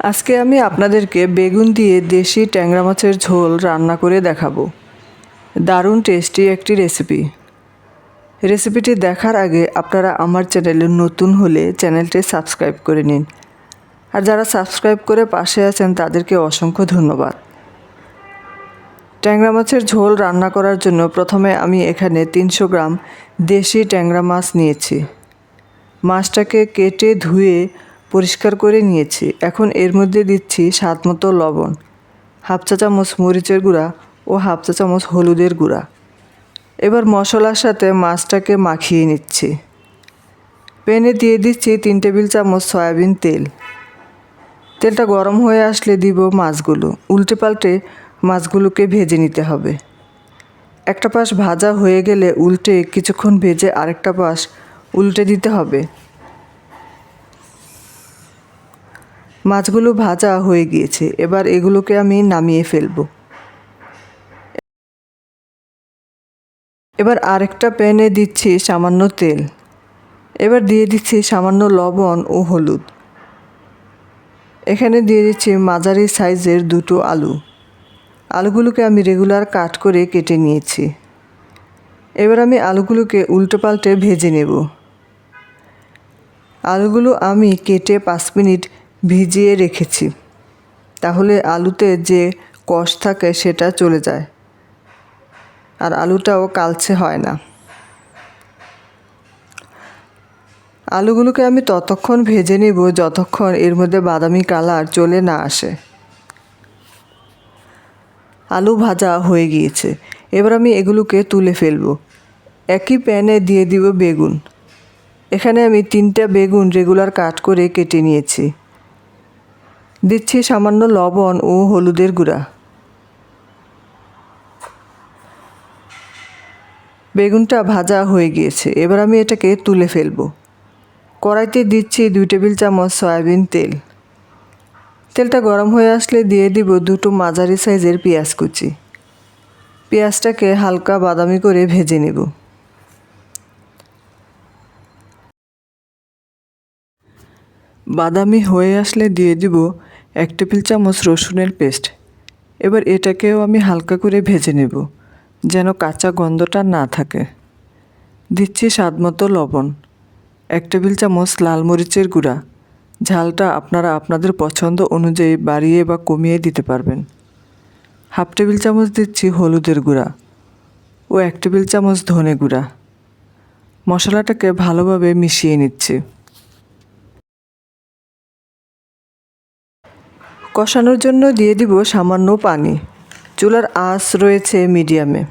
আজকে আমি আপনাদেরকে বেগুন দিয়ে দেশি ট্যাংরা মাছের ঝোল রান্না করে দেখাবো। দারুণ টেস্টি একটি রেসিপি। রেসিপিটি দেখার আগে আপনারা আমার চ্যানেলে নতুন হলে চ্যানেলটি সাবস্ক্রাইব করে নিন। আর যারা সাবস্ক্রাইব করে পাশে আছেন, তাদেরকে অসংখ্য ধন্যবাদ। ট্যাংরা মাছের ঝোল রান্না করার জন্য প্রথমে আমি এখানে তিনশো গ্রাম দেশি ট্যাংরা মাছ নিয়েছি। মাছটাকে কেটে ধুয়ে পরিষ্কার করে নিয়েছি। এখন এর মধ্যে দিচ্ছি স্বাদ মতো লবণ, হাফ চা চামচ মরিচের গুঁড়া ও হাফ চা চামচ হলুদের গুঁড়া। এবার মশলার সাথে মাছটাকে মাখিয়ে নিচ্ছি। প্যানে দিয়ে দিচ্ছি তিন টেবিল চামচ সয়াবিন তেল। তেলটা গরম হয়ে আসলে দিব মাছগুলো। উল্টে পাল্টে মাছগুলোকে ভেজে নিতে হবে। একটা পাশ ভাজা হয়ে গেলে উল্টে কিছুক্ষণ ভেজে আরেকটা পাশ উল্টে দিতে হবে। মাছগুলো ভাজা হয়ে গিয়েছে। এবার এগুলোকে আমি নামিয়ে ফেলব। এবার আরেকটা প্যানে দিচ্ছি সামান্য তেল। এবার দিয়ে দিচ্ছি সামান্য লবণ ও হলুদ। এখানে দিয়ে দিচ্ছি মাঝারি সাইজের দুটো আলু। আলুগুলোকে আমি রেগুলার কাট করে কেটে নিয়েছি। এবার আমি আলুগুলোকে উল্টো পাল্টে ভেজে নেব। আলুগুলো আমি কেটে পাঁচ মিনিট ভিজিয়ে রেখেছি। তাহলে আলুতে যে কষ থাকে সেটা চলে যায়। আর আলুটাও কালচে হয় না। আলুগুলোকে আমি ততক্ষণ ভেজে নেব যতক্ষণ এর মধ্যে বাদামি কালার চলে না আসে। আলু ভাজা হয়ে গিয়েছে। এবার আমি এগুলোকে তুলে ফেলব। একই প্যানে দিয়ে দিব বেগুন। এখানে আমি তিনটা বেগুন রেগুলার কাট করে কেটে নিয়েছি। দিচ্ছি সামান্য লবণ ও হলুদের গুঁড়া। বেগুনটা ভাজা হয়ে গিয়েছে, এবার আমি এটাকে তুলে ফেলব। কড়াইতে দিচ্ছি দুই টেবিল চামচ সয়াবিন তেল। তেলটা গরম হয়ে আসলে দিয়ে দিব দুটো মাঝারি সাইজের পেঁয়াজ কুচি। পেঁয়াজটাকে হালকা বাদামি করে ভেজে নেব। বাদামি হয়ে আসলে দিয়ে দিব এক টেবিল চামচ রসুনের পেস্ট। এবার এটাকেও আমি হালকা করে ভেজে নেব, যেন কাঁচা গন্ধটা না থাকে। দিচ্ছি স্বাদ মতো লবণ, এক টেবিল চামচ লাল মরিচের গুঁড়া। ঝালটা আপনারা আপনাদের পছন্দ অনুযায়ী বাড়িয়ে বা কমিয়ে দিতে পারবেন। হাফ টেবিল চামচ দিচ্ছি হলুদের গুঁড়া ও এক টেবিল চামচ ধনে গুঁড়া। মশলাটাকে ভালোভাবে মিশিয়ে নিচ্ছি। কষানোর জন্য দিয়ে দিব সামান্য পানি। চুলার আঁচ রয়েছে মিডিয়ামে।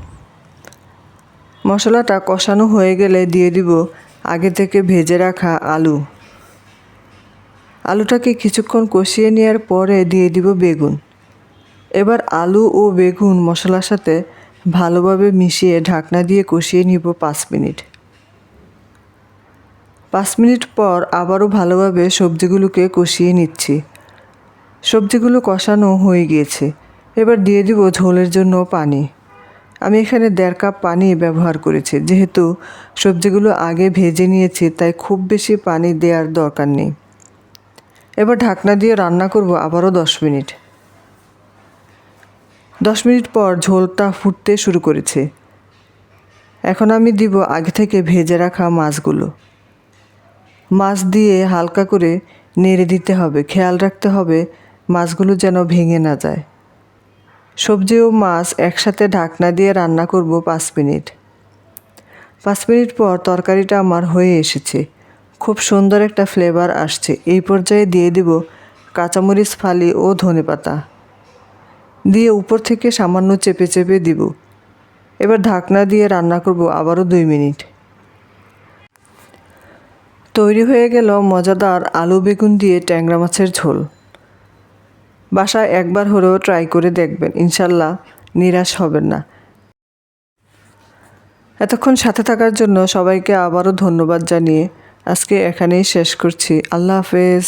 মশলাটা কষানো হয়ে গেলে দিয়ে দিব আগে থেকে ভেজে রাখা আলু। আলুটাকে কিছুক্ষণ কষিয়ে নেওয়ার পরে দিয়ে দিব বেগুন। এবার আলু ও বেগুন মশলার সাথে ভালোভাবে মিশিয়ে ঢাকনা দিয়ে কষিয়ে নিব পাঁচ মিনিট। পাঁচ মিনিট পর আবারও ভালোভাবে সবজিগুলোকে কষিয়ে নিচ্ছি। সবজিগুলো কষানো হয়ে গিয়েছে। এবার দিয়ে দিব ঝোলের জন্য পানি। আমি এখানে দেড় কাপ পানি ব্যবহার করেছি। যেহেতু সবজিগুলো আগে ভেজে নিয়েছি, তাই খুব বেশি পানি দেওয়ার দরকার নেই। এবার ঢাকনা দিয়ে রান্না করব আবারও দশ মিনিট। দশ মিনিট পর ঝোলটা ফুটতে শুরু করেছে। এখন আমি দিব আগে থেকে ভেজে রাখা মাছগুলো। মাছ দিয়ে হালকা করে নেড়ে দিতে হবে। খেয়াল রাখতে হবে মাছগুলো যেন ভেঙে না যায়। সবজি ও মাছ একসাথে ঢাকনা দিয়ে রান্না করব পাঁচ মিনিট। পাঁচ মিনিট পর তরকারিটা আমার হয়ে এসেছে। খুব সুন্দর একটা ফ্লেভার আসছে। এই পর্যায়ে দিয়ে দিব কাঁচামরিচ, ফালি ও ধনে পাতা। দিয়ে উপর থেকে সামান্য চেপে চেপে দিব। এবার ঢাকনা দিয়ে রান্না করব আবারও দুই মিনিট। তৈরি হয়ে গেল মজাদার আলু বেগুন দিয়ে ট্যাংরা মাছের ঝোল। বাসায় একবার হলেও ট্রাই করে দেখবেন। ইনশাল্লাহ নিরাশ হবেন না। এতক্ষণ সাথে থাকার জন্য সবাইকে আবারও ধন্যবাদ জানিয়ে আজকে এখানেই শেষ করছি। আল্লাহ হাফেজ।